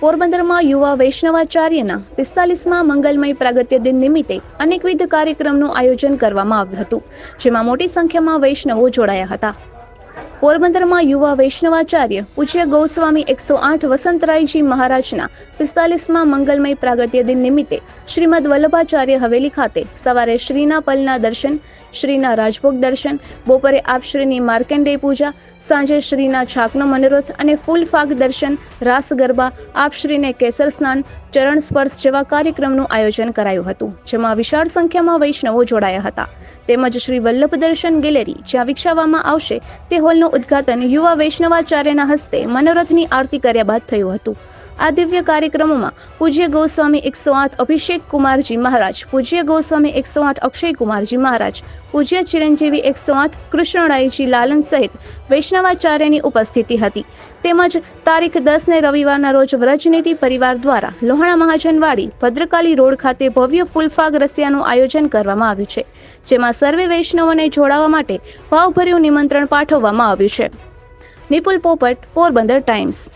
પોરબંદરમાં યુવા વૈષ્ણવાચાર્યના પિસ્તાલીસમાં મંગલમય પ્રાગત્ય દિન નિમિત્તે અનેકવિધ કાર્યક્રમનું આયોજન કરવામાં આવ્યું હતું, જેમાં મોટી સંખ્યામાં વૈષ્ણવો જોડાયા હતા. પોરબંદરમાં યુવા વૈષ્ણવાચાર્ય પૂજ્ય ગૌસ્વામી એકસો આઠ વસંતરાયજી મહારાજના પિસ્તાલીસમાં મંગલમય પ્રાગત્ય દિન નિમિત્તે શ્રીમદ વલ્લભાચાર્ય હવેલી ખાતે સવારે શ્રીના પલના દર્શન, શ્રીના રાજભોગ દર્શન, બપોરે આપશ્રીની માર્કંડેય પૂજા, સાંજે શ્રીના છાકનો મનોરથ અને ફૂલ ફાગ દર્શન, રાસ ગરબા આપશ્રીને કેસર સ્નાન, ચરણ સ્પર્શ જેવા કાર્યક્રમનું આયોજન કરાયું હતું, જેમાં વિશાળ સંખ્યામાં વૈષ્ણવો જોડાયા હતા. તેમજ શ્રી વલ્લભ દર્શન ગેલેરી જ્યાં વિકસાવવામાં આવશે તે હોલનું ઉદ્ઘાટન યુવા વૈષ્ણવાચાર્યના હસ્તે મનોરથની આરતી કર્યા બાદ થયું હતું. આ દિવ્ય કાર્યક્રમોમાં પૂજ્ય ગોસ્વામી એકસો આઠ અભિષેક કુમારજી મહારાજ, પૂજ્ય ગોસ્વામી એકસો આઠ અક્ષય કુમારજી મહારાજ, પૂજ્ય ચિરંજીવી એકસો આઠ કૃષ્ણરાયજી લાલન સહિત વૈષ્ણવાચાર્યની ઉપસ્થિતિ હતી. તેમજ તારીખ દસને રવિવારના રોજ વ્રજનીતિ પરિવાર દ્વારા લોહાણા મહાજનવાડી, ભદ્રકાલી રોડ ખાતે ભવ્ય ફૂલફાગ રસિયાનું આયોજન કરવામાં આવ્યું છે, જેમાં સર્વે વૈષ્ણવોને જોડાવા માટે ભાવભર્યું નિમંત્રણ પાઠવવામાં આવ્યું છે. નિપુલ પોપટ, પોરબંદર ટાઈમ્સ.